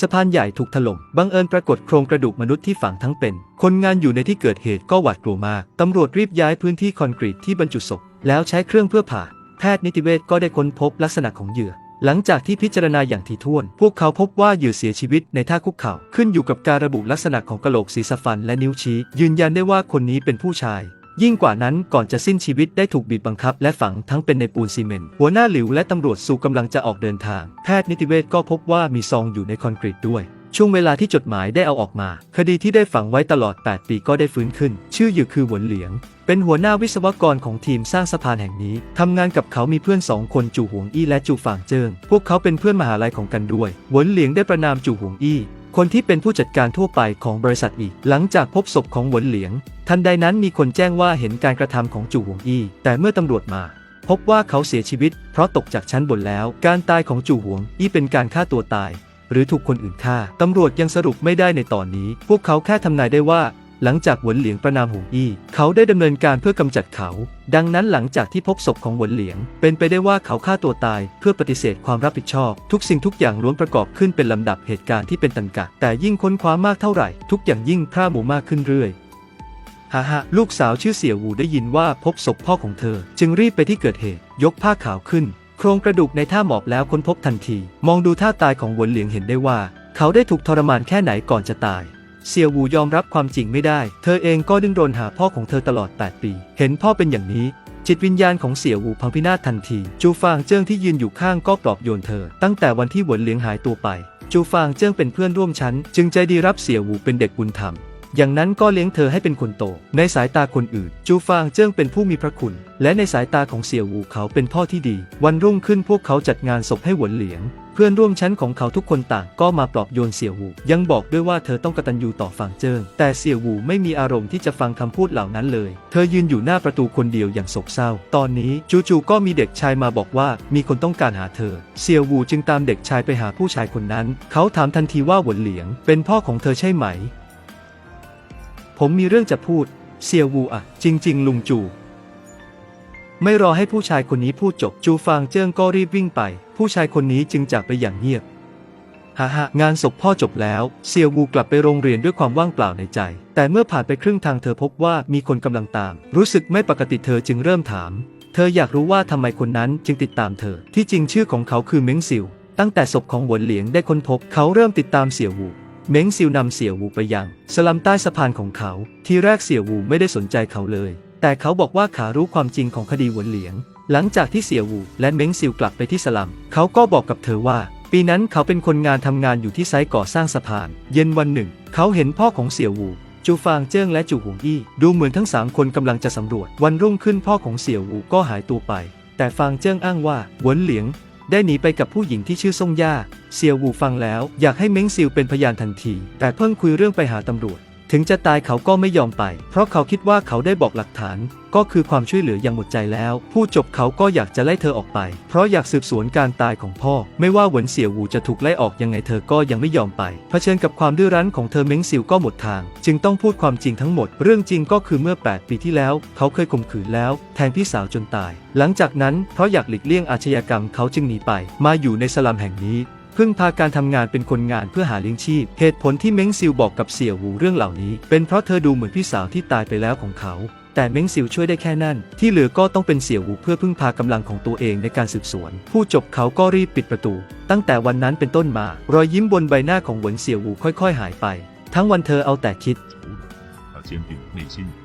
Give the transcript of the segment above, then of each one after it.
สะพานใหญ่ถูกถล่ม บังเอิญปรากฏโครงกระดูกมนุษย์ที่ฝังทั้งเป็น คนงานอยู่ในที่เกิดเหตุก็หวาดกลัวมาก ตำรวจรีบย้ายพื้นที่คอนกรีตที่บรรจุศพ แล้วใช้เครื่องเพื่อผ่า แพทย์นิติเวชก็ได้ค้นพบลักษณะของเหยื่อ หลังจากที่พิจารณาอย่างถี่ถ้วน พวกเขาพบว่าเหยื่อเสียชีวิตในท่าคุกเข่า ขึ้นอยู่กับการระบุลักษณะของกระโหลกศีรษะฟันและนิ้วชี้ ยืนยันได้ว่าคนนี้เป็นผู้ชาย ยิ่งกว่านั้นก่อนจะสิ้นชีวิตได้ถูกบีบบังคับและฝังทั้งเป็นในปูนซีเมนต์หัวหน้าหลิวและตำรวจสู่กำลังจะออกเดินทาง แพทย์นิติเวชก็พบว่ามีซองอยู่ในคอนกรีตด้วย ช่วงเวลาที่จดหมายได้เอาออกมา คดีที่ได้ฝังไว้ตลอด 8 ปีก็ได้ฟื้นขึ้น ชื่อเหยื่คือหวนเหลียง เป็นหัวหน้าวิศวกรของทีมสร้างสะพานแห่งนี้ทำงานกับเขามีเพื่อนสองคนจู่หวงอี้และจู่ฝางเจิงพวกเขาเป็นเพื่อนมหาลัยของกันด้วยหวนเหลียงได้ประนามจู่หวงอี้ คนที่เป็นผู้จัดการทั่วไปของบริษัทอีก หลังจากพบศพของหวนเหลียง ทันใดนั้นมีคนแจ้งว่าเห็นการกระทำของจู่หวงอี้ แต่เมื่อตำรวจมา พบว่าเขาเสียชีวิต เพราะตกจากชั้นบนแล้ว การตายของจู่หวงอี้เป็นการฆ่าตัวตาย หรือถูกคนอื่นฆ่า ตำรวจยังสรุปไม่ได้ในตอนนี้ พวกเขาแค่ทำนายได้ว่า หลังจากหวนเหลียงประนามหงอี้ เขาได้ดำเนินการเพื่อกำจัดเขา ดังนั้นหลังจากที่พบศพของหวนเหลียง เป็นไปได้ว่าเขาฆ่าตัวตาย เพื่อปฏิเสธความรับผิดชอบ ทุกสิ่งทุกอย่างล้วนประกอบขึ้นเป็นลำดับเหตุการณ์ที่เป็นตันกะ แต่ยิ่งค้นคว้ามากเท่าไหร่ ทุกอย่างยิ่งพร่าหมูมากขึ้นเรื่อยฮ่าฮ่าลูกสาวชื่อเสี่ยวหูได้ยินว่าพบศพพ่อของเธอ จึงรีบไปที่เกิดเหตุ ยกผ้าขาวขึ้น โครงกระดูกในท่าหมอบแล้วค้นพบทันที มองดูท่าตายของหวนเหลียงเห็นได้ว่า เขาได้ถูกทรมานแค่ไหนก่อนจะตาย เสียวูยอมรับความจริงไม่ได้ เธอเองก็ดิ้นรนหาพ่อของเธอตลอด 8 ปี เห็นพ่อเป็นอย่างนี้ จิตวิญญาณของเสี่ยวูพังพินาศทันที จูฟางเจิ้งที่ยืนอยู่ข้างก็ปลอบโยนเธอ ตั้งแต่วันที่หวนเหลียงหายตัวไป จูฟางเจิ้งเป็นเพื่อนร่วมชั้น จึงใจดีรับเสี่ยวูเป็นเด็กบุญธรรม อย่างนั้นก็เลี้ยงเธอให้เป็นคนโต ในสายตาคนอื่น จูฟางเจิ้งเป็นผู้มีพระคุณ และในสายตาของเสี่ยวูเขาเป็นพ่อที่ดี วันรุ่งขึ้นพวกเขาจัดงานศพให้หวนเหลียง เพื่อนร่วมชั้นของเขาทุกคนต่างก็มาปลอบโยนเสี่ยวหูยังบอกด้วยว่าเธอต้องกตัญญูต่อฟางเจิ้งแต่เสี่ยวหูไม่มีอารมณ์ที่จะฟังคำพูดเหล่านั้นเลย เธอยืนอยู่หน้าประตูคนเดียวอย่างโศกเศร้า ตอนนี้จู่ๆก็มีเด็กชายมาบอกว่ามีคนต้องการหาเธอ เสี่ยวหูจึงตามเด็กชายไปหาผู้ชายคนนั้น เขาถามทันทีว่าหวนเหลียง เป็นพ่อของเธอใช่ไหม ผมมีเรื่องจะพูดเซียววูอะจริง ๆ ลุงจู่ ไม่รอให้ผู้ชายคนนี้พูดจบ จูฟางเจิ้งก็รีบวิ่งไป ผู้ชายคนนี้จึงจากไปอย่างเงียบฮ่าฮ่างานศพพ่อจบแล้วเซียววูกลับไปโรงเรียนด้วยความว่างเปล่าในใจ แต่เมื่อผ่านไปครึ่งทางเธอพบว่ามีคนกำลังตาม รู้สึกไม่ปกติเธอจึงเริ่มถาม เธออยากรู้ว่าทำไมคนนั้นจึงติดตามเธอ ที่จริงชื่อของเขาคือเม้งซิว ตั้งแต่ศพของหวนเหลียงได้ค้นพบ เขาเริ่มติดตามเสี่ยววูเม้งซิวนำเสี่ยววูไปยัง สลัมใต้สะพานของเขา ทีแรกเสี่ยววูไม่ได้สนใจเขาเลย แต่เขาบอกว่าขารู้ความจริงของคดีหวนเหลียง หลังจากที่เสี่ยวูและเม้งซิวกลับไปที่สลัม เขาก็บอกกับเธอว่า ปีนั้นเขาเป็นคนงานทำงานอยู่ที่ไซต์ก่อสร้างสะพาน เย็นวันหนึ่ง เขาเห็นพ่อของเสี่ยวูจูฟางเจิ้งและจูหงอี้ดูเหมือนทั้งสามคนกำลังจะสำรวจ วันรุ่งขึ้นพ่อของเสี่ยวูก็หายตัวไป แต่ฟางเจิ้งอ้างว่าหวนเหลียง ได้หนีไปกับผู้หญิงที่ชื่อซ่งย่าเซียววูฟังแล้ว อยากให้เม้งซิวเป็นพยานทันที แต่เพิ่งคุยเรื่องไปหาตำรวจ ถึงจะตายเขาก็ไม่ยอมไป เพราะเขาคิดว่าเขาได้บอกหลักฐาน ก็คือความช่วยเหลืออย่างหมดใจแล้ว ผู้จบเขาก็อยากจะไล่เธอออกไป เพราะอยากสืบสวนการตายของพ่อ ไม่ว่าหวนเสี่ยววูจะถูกไล่ออกยังไงเธอก็ยังไม่ยอมไป เผชิญกับความดื้อรั้นของเธอเม้งซิวก็หมดทาง จึงต้องพูดความจริงทั้งหมด เรื่องจริงก็คือเมื่อ 8 ปีที่แล้ว เขาเคยข่มขืนแล้ว แทงพี่สาวจนตาย หลังจากนั้นเพราะอยากหลีกเลี่ยงอาชญากรรมเขาจึงหนีไป มาอยู่ในสลัมแห่งนี้ พึ่งพาการทำงานเป็นคนงานเพื่อหาเลี้ยงชีพ เหตุผลที่เม้งซิวบอกกับเสี่ยวหูเรื่องเหล่านี้ เป็นเพราะเธอดูเหมือนพี่สาวที่ตายไปแล้วของเขา แต่เม้งซิวช่วยได้แค่นั้น ที่เหลือก็ต้องเป็นเสี่ยวหูเพื่อพึ่งพากำลังของตัวเองในการสืบสวน ผู้จบเขาก็รีบปิดประตู ตั้งแต่วันนั้นเป็นต้นมา รอยยิ้มบนใบหน้าของหวนเสี่ยวหูค่อย ๆ หายไป ทั้งวันเธอเอาแต่คิด เจีย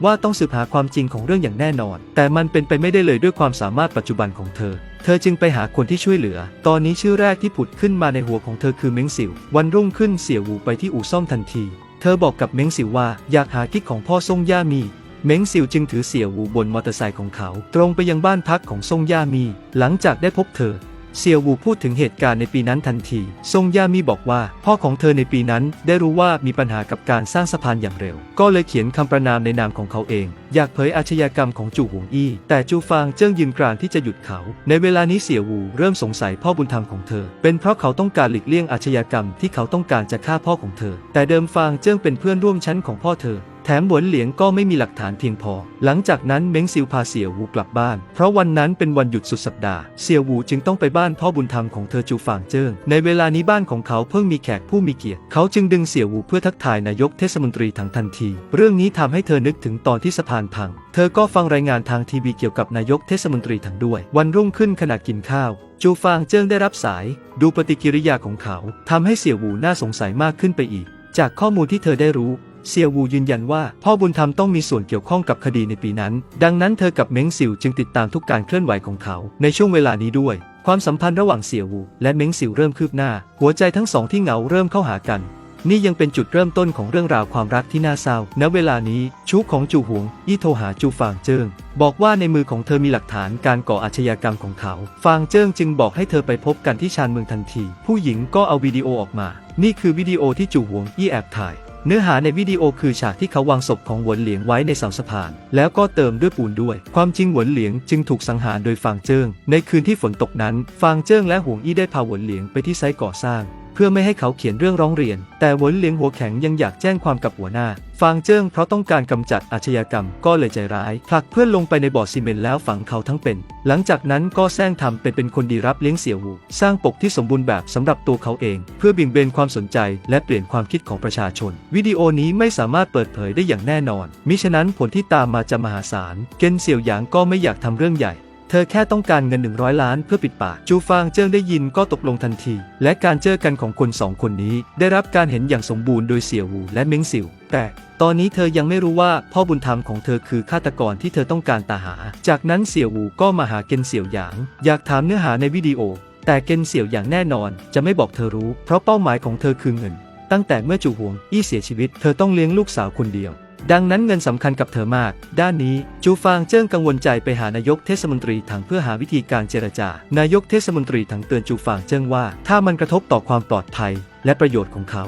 ว่าต้องสืบหาความจริงของเรื่องอย่างแน่นอน แต่มันเป็นไปไม่ได้เลยด้วยความสามารถปัจจุบันของเธอ เธอจึงไปหาคนที่ช่วยเหลือ ตอนนี้ชื่อแรกที่ผุดขึ้นมาในหัวของเธอคือเม้งสิว วันรุ่งขึ้นเสี่ยวูไปที่อู่ซ่อมทันที เธอบอกกับเม้งสิวว่าอยากหากิ๊กของพ่อซ่งย่ามีเม้งซิวจึงถือเสี่ยวูบนมอเตอร์ไซค์ของเขา ตรงไปยังบ้านพักของซ่งย่ามี หลังจากได้พบเธอ เซียววูพูดถึงเหตุการณ์ในปีนั้นทันที ซงย่ามีบอกว่า พ่อของเธอในปีนั้นได้รู้ว่ามีปัญหากับการสร้างสะพานอย่างเร็ว ก็เลยเขียนคำประนามในนามของเขาเองอยากเผยอาชญากรรมของจู่หวงอี้ แต่จูฟางเจิ้งยืนกรานที่จะหยุดเขา ในเวลานี้เสี่ยวหูเริ่มสงสัยพ่อบุญธรรมของเธอ เป็นเพราะเขาต้องการหลีกเลี่ยงอาชญากรรมที่เขาต้องการจะฆ่าพ่อของเธอ แต่เดิมฟางเจิ้งเป็นเพื่อนร่วมชั้นของพ่อเธอแถมหวนเหลียงก็ไม่มีหลักฐานเพียงพอ หลังจากนั้นเม้งซิวพาเสี่ยวหูกลับบ้าน เพราะวันนั้นเป็นวันหยุดสุดสัปดาห์ เสี่ยวหูจึงต้องไปบ้านพ่อบุญธรรมของเธอจูฟางเจิ้ง ในเวลานี้บ้านของเขาเพิ่งมีแขกผู้มีเกียรติ เขาจึงดึงเสี่ยวหูเพื่อทักทายนายกเทศมนตรีถังทันที เรื่องนี้ทำให้เธอนึกถึงตอนที่สะพานพัง เธอก็ฟังรายงานทางทีวีเกี่ยวกับนายกเทศมนตรีถังด้วย วันรุ่งขึ้นขณะกินข้าว จูฟางเจิ้งได้รับสาย ดูปฏิกิริยาของเขาทำให้เสี่ยวูน่าสงสัยมากขึ้นไปอีก จากข้อมูลที่เธอได้รู้เซียววูยืนยันว่าพ่อบุญธรรมต้องมีส่วนเกี่ยวข้องกับคดีในปีนั้น ดังนั้นเธอกับเม้งซิวจึงติดตามทุกการเคลื่อนไหวของเขา ในช่วงเวลานี้ด้วย ความสัมพันธ์ระหว่างเซียววูและเม้งซิวเริ่มคืบหน้า หัวใจทั้งสองที่เหงาเริ่มเข้าหากัน นี่ยังเป็นจุดเริ่มต้นของเรื่องราวความรักที่น่าเศร้า ณ เวลานี้ชู้ของจูหวงอี้โทรหาจูฟางเจิ้ง บอกว่าในมือของเธอมีหลักฐานการก่ออาชญากรรมของเขา ฟางเจิ้งจึงบอกให้เธอไปพบกันที่ชานเมืองทันที ผู้หญิงก็เอาวิดีโอออกมา นี่คือวิดีโอที่จูหวงอี้แอบถ่าย เนื้อหาในวิดีโอคือฉากที่เขาวางศพของหวนเหลียงไว้ในเสาสะพาน แล้วก็เติมด้วยปูนด้วย ความจริงหวนเหลียงจึงถูกสังหารโดยฟางเจิ้ง ในคืนที่ฝนตกนั้น ฟางเจิ้งและหวงอี้ได้พาหวนเหลียงไปที่ไซต์ก่อสร้าง พื่อไม่ให้เขาเขียนเรื่องร้องเรียน แต่หวนเหลียงหัวแข็งยังอยากแจ้งความกับหัวหน้า ฟางเจิ้งเพราะต้องการกำจัดอาชญากรรมก็เลยใจร้ายผลักเพื่อนลงไปในบ่อซีเมนต์แล้วฝังเขาทั้งเป็น หลังจากนั้นก็แซงทำเป็นเป็นคนดีรับเลี้ยงเสี่ยวหูสร้างปกที่สมบูรณ์แบบสำหรับตัวเขาเอง เพื่อเบี่ยงเบนความสนใจ และเปลี่ยนความคิดของประชาชน วิดีโอนี้ไม่สามารถเปิดเผยได้อย่างแน่นอน มิฉะนั้นผลที่ตามมาจะมหาศาล เกนเสี่ยวหยางก็ไม่อยากทำเรื่องใหญ่ เธอแค่ต้องการเงิน 100 ล้านเพื่อปิดปาก จูฟางเจิ้งได้ยินก็ตกลงทันที และการเจอกันของคนสองคนนี้ ได้รับการเห็นอย่างสมบูรณ์โดยเสี่ยวหูและเม้งซิว แต่ตอนนี้เธอยังไม่รู้ว่าพ่อบุญธรรมของเธอคือฆาตกรที่เธอต้องการตาหา จากนั้นเสี่ยวหูก็มาหาเกนเสี่ยวหยาง อยากถามเนื้อหาในวิดีโอ แต่เกนเสี่ยวหยางแน่นอน จะไม่บอกเธอรู้ เพราะเป้าหมายของเธอคือเงิน ตั้งแต่เมื่อจูหวงอี้เสียชีวิต เธอต้องเลี้ยงลูกสาวคนเดียว ดังนั้นเงินสำคัญกับเธอมาก ด้านนี้จูฟางเจิ้งกังวลใจไปหานายกเทศมนตรีถังเพื่อหาวิธีการเจรจา นายกเทศมนตรีถังเตือนจูฟางเจิ้งว่า ถ้ามันกระทบต่อความปลอดภัย และประโยชน์ของเขา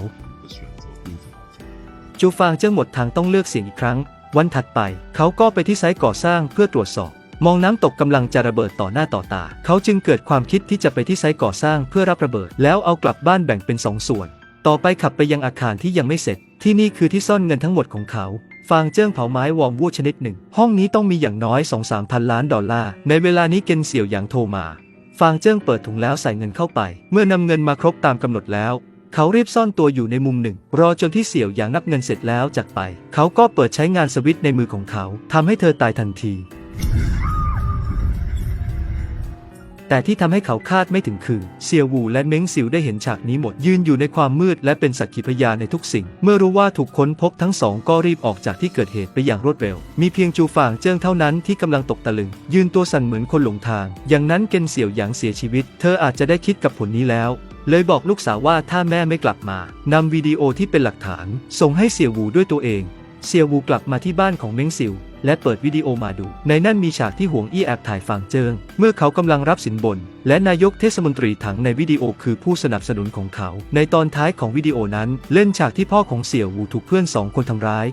จูฟางเจิ้งหมดทางต้องเลือกเสียงอีกครั้ง วันถัดไป เขาก็ไปที่ไซต์ก่อสร้างเพื่อตรวจสอบ มองน้ำตกกำลังจะระเบิดต่อหน้าต่อตา เขาจึงเกิดความคิดที่จะไปที่ไซต์ก่อสร้างเพื่อรับระเบิด แล้วเอากลับบ้านแบ่งเป็นสองส่วน ต่อไปขับไปยังอาคารที่ยังไม่เสร็จ ที่นี่คือที่ซ่อนเงินทั้งหมดของเขาฟางเจิ้งเผาไม้วอมวูชนิดหนึ่ง ห้องนี้ต้องมีอย่างน้อย 2 3พันล้านดอลลาร์ ในเวลานี้เกนเสี่ยวหยางโทรมา ฟางเจิ้งเปิดถุงแล้วใส่เงินเข้าไป เมื่อนำเงินมาครบตามกำหนดแล้ว เขารีบซ่อนตัวอยู่ในมุมหนึ่ง รอจนที่เสี่ยวหยางนับเงินเสร็จแล้วจากไป เขาก็เปิดใช้งานสวิตช์ในมือของเขาทำให้เธอตายทันที แต่ที่ทำให้เขาคาดไม่ถึงคือเซียววูและเม้งซิวได้เห็นฉากนี้หมด ยืนอยู่ในความมืดและเป็นสักขีพยานในทุกสิ่ง เมื่อรู้ว่าถูกค้นพบทั้งสองก็รีบออกจากที่เกิดเหตุไปอย่างรวดเร็ว มีเพียงจูฝางเจิ้งเท่านั้นที่กำลังตกตะลึง ยืนตัวสั่นเหมือนคนหลงทาง อย่างนั้นเกนเสี่ยวหยางเสียชีวิต เธออาจจะได้คิดกับผลนี้แล้วเลยบอกลูกสาวว่าถ้าแม่ไม่กลับมานำวิดีโอที่เป็นหลักฐาน ส่งให้เสี่ยววูด้วยตัวเองเซียววูกลับมาที่บ้านของเม้งซิว และเปิดวิดีโอมาดู ในนั้นมีฉากที่หวงอี้แอบถ่ายฝั่งเจิง เมื่อเขากำลังรับสินบน และนายกเทศมนตรีถังในวิดีโอคือผู้สนับสนุนของเขา ในตอนท้ายของวิดีโอนั้นเล่นฉากที่พ่อของเสี่ยววูถูกเพื่อนสองคนทำร้าย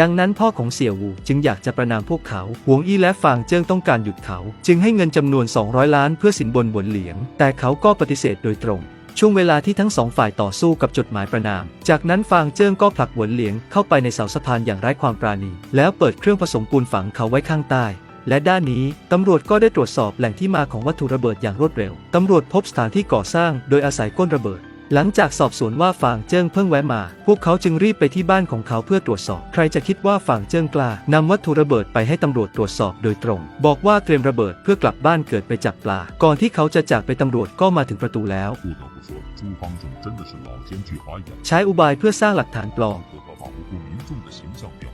ดังนั้นพ่อของเสี่ยววูจึงอยากจะประนามพวกเขา หวงอี้และฟางเจิ้งต้องการหยุดเขา จึงให้เงินจำนวน 200 ล้านเพื่อสินบนบนเหลียง แต่เขาก็ปฏิเสธโดยตรง ช่วงเวลาที่ทั้งสองฝ่ายต่อสู้กับจดหมายประนาม จากนั้นฟางเจิ้งก็ผลักหวนเหลียงเข้าไปในเสาสะพานอย่างไร้ความปราณี แล้วเปิดเครื่องผสมปูนฝังเขาไว้ข้างใต้และด้านนี้ ตำรวจก็ได้ตรวจสอบแหล่งที่มาของวัตถุระเบิดอย่างรวดเร็ว ตำรวจพบสถานที่ก่อสร้างโดยอาศัยก้นระเบิด หลังจากสอบสวนว่าฝางเจิ้งเพิ่งแวะมา พวกเขาจึงรีบไปที่บ้านของเขาเพื่อตรวจสอบ ใครจะคิดว่าฝางเจิ้งกล้านำวัตถุระเบิดไปให้ตำรวจตรวจสอบโดยตรง บอกว่าเตรียมระเบิดเพื่อกลับบ้านเกิดไปจับปลา ก่อนที่เขาจะจากไปตำรวจก็มาถึงประตูแล้วใช้อุบายเพื่อสร้างหลักฐานปลอม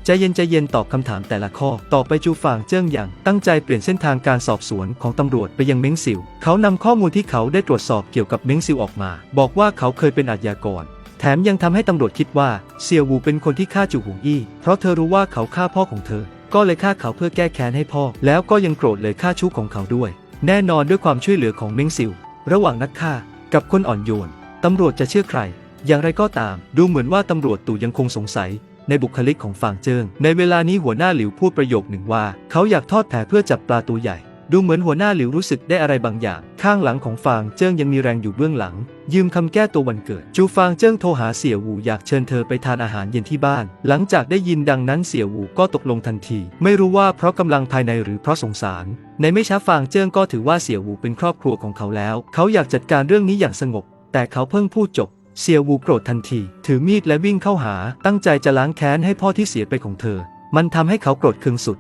ใจเย็นใจเย็นตอบคำถามแต่ละข้อ ต่อไปจูฝ่างเจิ้งหยางตั้งใจเปลี่ยนเส้นทางการสอบสวนของตำรวจไปยังเม้งซิว เขานำข้อมูลที่เขาได้ตรวจสอบเกี่ยวกับเม้งซิวออกมา บอกว่าเขาเคยเป็นอาชญากร แถมยังทำให้ตำรวจคิดว่าเซียววูเป็นคนที่ฆ่าจูหงอี้ เพราะเธอรู้ว่าเขาฆ่าพ่อของเธอ ก็เลยฆ่าเขาเพื่อแก้แค้นให้พ่อ แล้วก็ยังโกรธเลยฆ่าชู้ของเขาด้วย แน่นอนด้วยความช่วยเหลือของเม้งซิว ระหว่างนักฆ่ากับคนอ่อนโยนตำรวจจะเชื่อใคร อย่างไรก็ตาม ดูเหมือนว่าตำรวจตู่ยังคงสงสัย ในบุคลิกของฟางเจิง ในเวลานี้หัวหน้าหลิวพูดประโยคหนึ่งว่า เขาอยากทอดแผ่เพื่อจับปลาตัวใหญ่ ดูเหมือนหัวหน้าหลิวรู้สึกได้อะไรบางอย่าง ข้างหลังของฟางเจิ้งยังมีแรงอยู่เบื้องหลัง ยืมคำแก้ตัววันเกิด จูฟางเจิ้งโทรหาเสี่ยวูอยากเชิญเธอไปทานอาหารเย็นที่บ้าน หลังจากได้ยินดังนั้นเสี่ยวูก็ตกลงทันที ไม่รู้ว่าเพราะกำลังภายในหรือเพราะสงสารในไม่ช้าฟางเจิ้งก็ถือว่าเสี่ยวูเป็นครอบครัวของเขาแล้ว เขาอยากจัดการเรื่องนี้อย่างสงบ แต่เขาเพิ่งพูดจบ เสี่ยวหูโกรธทันที ถือมีดและวิ่งเข้าหา ตั้งใจจะล้างแค้นให้พ่อที่เสียไปของเธอ มันทำให้เขาโกรธเคืองสุด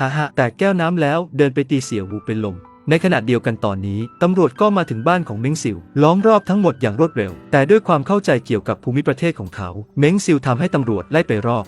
ฮ่าฮ่าแต่แก้วน้ำแล้วเดินไปตีเสี่ยวหูเป็นลม ในขณะเดียวกันตอนนี้ตำรวจก็มาถึงบ้านของเม้งซิวล้อมรอบทั้งหมดอย่างรวดเร็ว แต่ด้วยความเข้าใจเกี่ยวกับภูมิประเทศของเขา เม้งซิวทำให้ตำรวจไล่ไปรอบ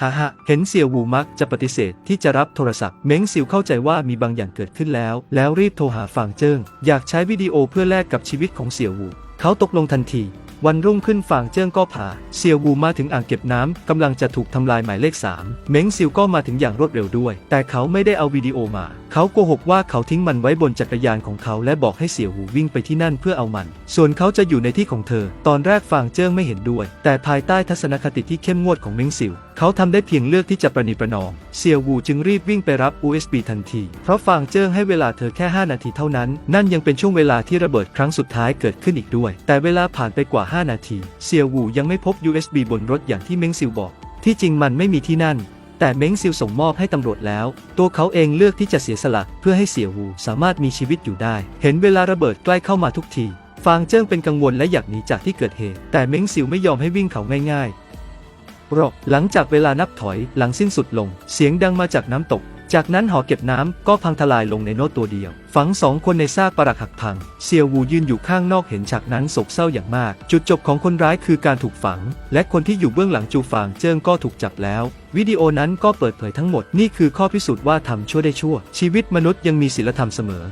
ฮ่าฮ่าเห็นเสี่ยวหูมักจะปฏิเสธที่จะรับโทรศัพท์ เม้งซิวเข้าใจว่ามีบางอย่างเกิดขึ้นแล้ว แล้วรีบโทรหาฟางเจิ้งอยากใช้วิดีโอเพื่อแลกกับชีวิตของเสี่ยวหู เขาตกลงทันที วันรุ่งขึ้นฟางเจิ้งก็พาเซียววูมาถึงอ่างเก็บน้ำกำลังจะถูกทำลายหมายเลข 3 เม้งซิวก็มาถึงอย่างรวดเร็วด้วย แต่เขาไม่ได้เอาวิดีโอมา เขาโกหกว่าเขาทิ้งมันไว้บนจักรยานของเขาและบอกให้เสี่ยวหูวิ่งไปที่นั่นเพื่อเอามัน ส่วนเขาจะอยู่ในที่ของเธอ ตอนแรกฟางเจิ้งไม่เห็นด้วย แต่ภายใต้ทัศนคติที่เข้มงวดของเม้งซิวเขาทำได้เพียงเลือกที่จะประนีประนอม เซียววูจึงรีบวิ่งไปรับ USB ทันที เพราะฟางเจิ้งให้เวลาเธอแค่ 5 นาทีเท่านั้น นั่นยังเป็นช่วงเวลาที่ระเบิดครั้งสุดท้ายเกิดขึ้นอีกด้วย แต่เวลาผ่านไปกว่า5 นาที เซียววูยังไม่พบ USB บนรถอย่างที่เม้งซิวบอก ที่จริงมันไม่มีที่นั่น แต่เม้งซิวส่งมอบให้ตำรวจแล้ว ตัวเขาเองเลือกที่จะเสียสละเพื่อให้เสียววูสามารถมีชีวิตอยู่ได้ เห็นเวลาระเบิดใกล้เข้ามาทุกที ฟางเจิ้งเป็นกังวลและอยากหนีจากที่เกิดเหตุ แต่เม้งซิวไม่ยอมให้วิ่งเขาง่ายๆรอหลังจากเวลานับถอยหลังสิ้นสุดลง เสียงดังมาจากน้ำตก จากนั้นหอเก็บน้ำก็พังทลายลงในโน้ตตัวเดียว ฝังสองคนในซากปรักหักพัง เซียววูยืนอยู่ข้างนอกเห็นฉากนั้นโศกเศร้าอย่างมาก จุดจบของคนร้ายคือการถูกฝัง และคนที่อยู่เบื้องหลังจูฟางเจิ้งก็ถูกจับแล้ว วิดีโอนั้นก็เปิดเผยทั้งหมดนี่คือข้อพิสูจน์ว่าทำชั่วได้ชั่ว ชีวิตมนุษย์ยังมีศีลธรรมเสมอ